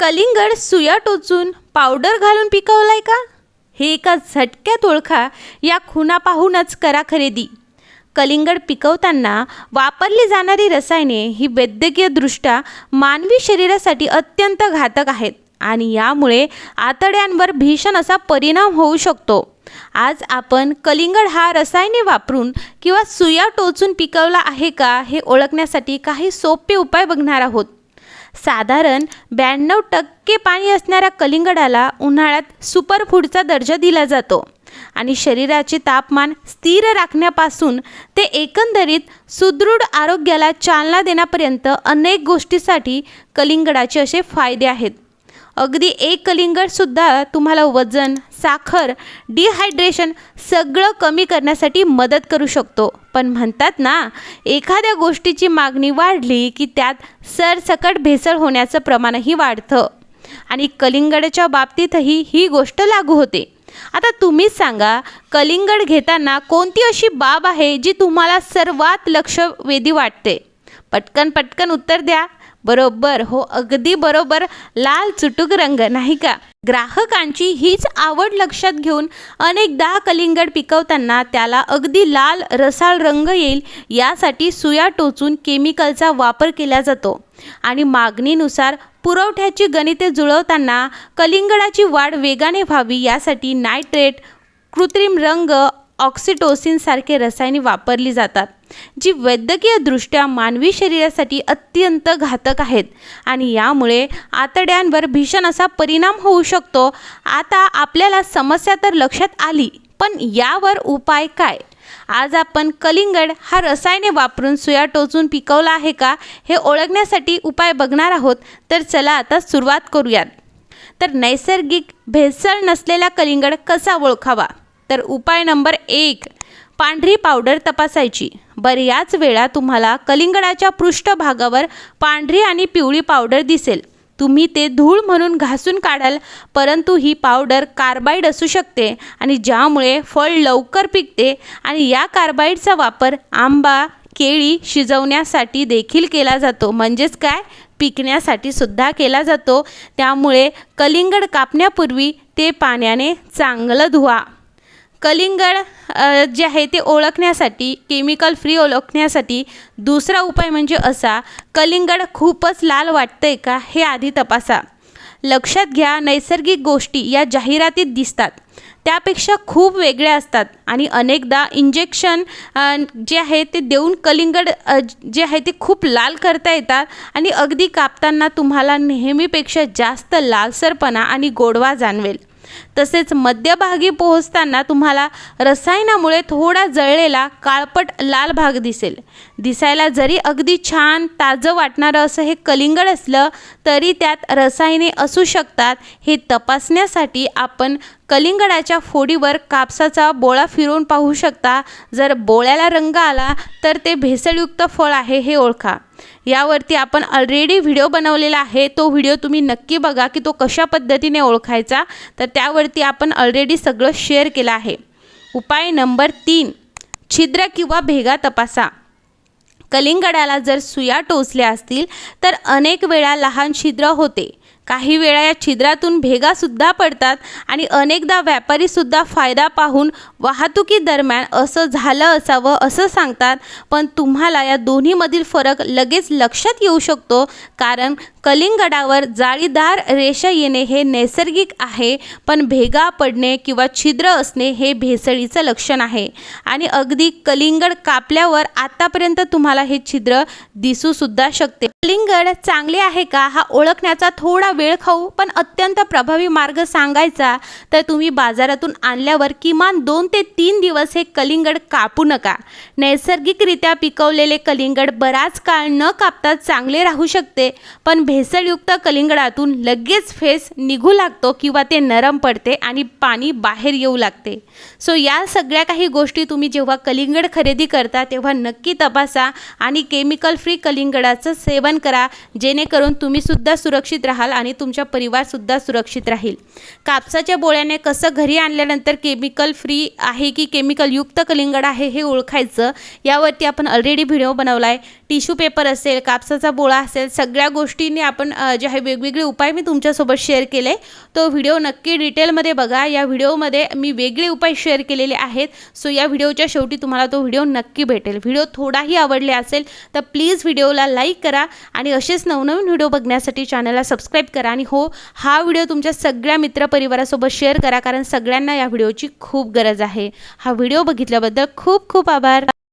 कलिंगड सुया टोचून पावडर घालून पिकवलाय का? हे एका झटक्यात ओळखा या खुणा पाहूनच करा खरेदी. कलिंगड पिकवताना वापरली जाणारी रसायने ही वैद्यकीयदृष्ट्या मानवी शरीरासाठी अत्यंत घातक आहेत आणि यामुळे आतड्यांवर भीषण असा परिणाम होऊ शकतो. आज आपण कलिंगड हा रसायने वापरून किंवा सुया टोचून पिकवला आहे का हे ओळखण्यासाठी काही सोपे उपाय बघणार आहोत. साधारण ब्याण्णव टक्के पाणी असणाऱ्या कलिंगडाला उन्हाळ्यात सुपरफूडचा दर्जा दिला जातो. आणि शरीराचे तापमान स्थिर राखण्यापासून ते एकंदरीत सुदृढ आरोग्याला चालना देण्यापर्यंत अनेक गोष्टीसाठी कलिंगडाचे असे फायदे आहेत. अगदी एक कलिंगडसुद्धा तुम्हाला वजन साखर डिहायड्रेशन सगळं कमी करण्यासाठी मदत करू शकतो. पण म्हणतात ना एखाद्या गोष्टीची मागणी वाढली की त्यात सरसकट भेसळ होण्याचं प्रमाणही वाढतं. आणि कलिंगडच्या बाबतीतही ही गोष्ट लागू होते. आता तुम्हीच सांगा कलिंगड घेताना कोणती अशी बाब आहे जी तुम्हाला सर्वात लक्षवेधी वाटते? पटकन पटकन उत्तर द्या. बरोबर. हो अगदी बरोबर. लाल चुटूक रंग नाही का? ग्राहकांची हीच आवड लक्षात घेऊन अनेकदा कलिंगड पिकवताना त्याला अगदी लाल रसाळ रंग येईल यासाठी सुया टोचून केमिकलचा वापर केला जातो. आणि मागणीनुसार पुरवठ्याची गणिते जुळवताना कलिंगडाची वाढ वेगाने व्हावी यासाठी नायट्रेट कृत्रिम रंग ऑक्सिटोसिनसारखे रसायने वापरली जातात जी वैद्यकीयदृष्ट्या मानवी शरीरासाठी अत्यंत घातक आहेत. आणि यामुळे आतड्यांवर भीषण असा परिणाम होऊ शकतो. आता आपल्याला समस्या तर लक्षात आली पण यावर उपाय काय? आज आपण कलिंगड हा रसायने वापरून सुया टोचून पिकवला आहे का हे ओळखण्यासाठी उपाय बघणार आहोत. तर चला आता सुरुवात करूयात. तर नैसर्गिक भेसळ नसलेला कलिंगड कसा ओळखावा? तर उपाय नंबर एक पांढरी पावडर तपासायची. बऱ्याच वेळा तुम्हाला कलिंगडाच्या पृष्ठभागावर पांढरी आणि पिवळी पावडर दिसेल. तुम्ही ते धूळ म्हणून घासून काढाल परंतु ही पावडर कार्बाईड असू शकते आणि ज्यामुळे फळ लवकर पिकते आणि या कार्बाईडचा वापर आंबा केळी शिजवण्यासाठी देखील केला जातो. म्हणजेच काय? पिकण्यासाठी सुद्धा केला जातो. त्यामुळे कलिंगड कापण्यापूर्वी ते पाण्याने चांगलं धुवा. कलिंगड जे आहे ते ओळखण्यासाठी केमिकल फ्री ओळखण्यासाठी दुसरा उपाय म्हणजे असा कलिंगड खूपच लाल वाटतंय का हे आधी तपासा. लक्षात घ्या नैसर्गिक गोष्टी या जाहिरातीत दिसतात. त्यापेक्षा खूप वेगळ्या असतात आणि अनेकदा इंजेक्शन जे आहे ते देऊन कलिंगड जे आहे ते खूप लाल करता येतात आणि अगदी कापताना तुम्हाला नेहमीपेक्षा जास्त लालसरपणा आणि गोडवा जाणवेल. तसेच मध्यभागी पोहोचताना तुम्हाला रसायनामुळे थोडा जळलेला काळपट लाल भाग दिसेल. दिसायला जरी अगदी छान ताजं वाटणारं असं हे कलिंगड असलं तरी त्यात रसायने असू शकतात हे तपासण्यासाठी आपण कलिंगडाच्या फोडीवर कापसाचा बोळा फिरवून पाहू शकता. जर बोळ्याला रंग आला तर ते भेसळयुक्त फळ आहे हे ओळखा. यावरती आपण ऑलरेडी व्हिडिओ बनवलेला आहे. तो व्हिडिओ तुम्ही नक्की बघा की तो कशा पद्धतीने ओळखायचा. तर त्यावरती आपण ऑलरेडी सगळं शेअर केलं आहे. उपाय नंबर तीन छिद्र किंवा भेगा तपासा. कलिंगडाला जर सुया टोचल्या असतील तर अनेक वेळा लहान छिद्र होते. काही वेळा या छिद्रातून भेगासुद्धा पडतात आणि अनेकदा व्यापारीसुद्धा फायदा पाहून वाहतुकीदरम्यान असं झालं असावं असं सांगतात. पण तुम्हाला या दोन्हीमधील फरक लगेच लक्षात येऊ शकतो कारण कलिंगडावर जाळीदार रेषा येणे हे नैसर्गिक आहे पण भेगा पडणे किंवा छिद्र असणे हे भेसळीचं लक्षण आहे. आणि अगदी कलिंगड कापल्यावर आतापर्यंत तुम्हाला हे छिद्र दिसूसुद्धा शकते. कलिंगड चांगले आहे का? हा ओळखण्याचा थोडा वेळ खाऊ पण अत्यंत प्रभावी मार्ग सांगायचा तर तुम्ही बाजारातून आणल्यावर किमान दोन ते तीन दिवस हे कलिंगड कापू नका. नैसर्गिकरित्या पिकवलेले कलिंगड बराच काळ न कापता चांगले राहू शकते पण भेसळयुक्त कलिंगडातून लगेच फेस निघू लागतो किंवा ते नरम पडते आणि पाणी बाहेर येऊ लागते. सो या सगळ्या काही गोष्टी तुम्ही जेव्हा कलिंगड खरेदी करता तेव्हा नक्की तपासा आणि केमिकल फ्री कलिंगडाचं सेवन करा जेणेकरून तुम्हीसुद्धा सुरक्षित राहाल आणि तुमचा परिवारसुद्धा सुरक्षित राहील. कापसाच्या बोळ्याने कसं घरी आणल्यानंतर केमिकल फ्री आहे की केमिकलयुक्त कलिंगड आहे हे ओळखायचं यावरती आपण ऑलरेडी व्हिडिओ बनवला आहे टिश्यू पेपर असेल कापसाचा बोळा असेल सगळ्या गोष्टींनी पद्धतीने आपण जे आहे वेगवेगळे उपाय मी तुमच्यासोबत शेअर केले. तो व्हिडिओ नक्की डिटेलमध्ये बघा. या व्हिडिओमध्ये मी वेगळे उपाय शेअर केलेले आहेत. सो या व्हिडिओच्या शेवटी तुम्हाला तो व्हिडिओ नक्की भेटेल. व्हिडिओ थोडाही आवडले असेल तर प्लीज व्हिडिओला लाईक करा आणि असेच नवनवीन व्हिडिओ बघण्यासाठी चॅनलला सबस्क्राईब करा. आणि हो हा व्हिडिओ तुमच्या सगळ्या मित्रपरिवारासोबत शेअर करा कारण सगळ्यांना या व्हिडिओची खूप गरज आहे. हा व्हिडिओ बघितल्याबद्दल खूप खूप आभार.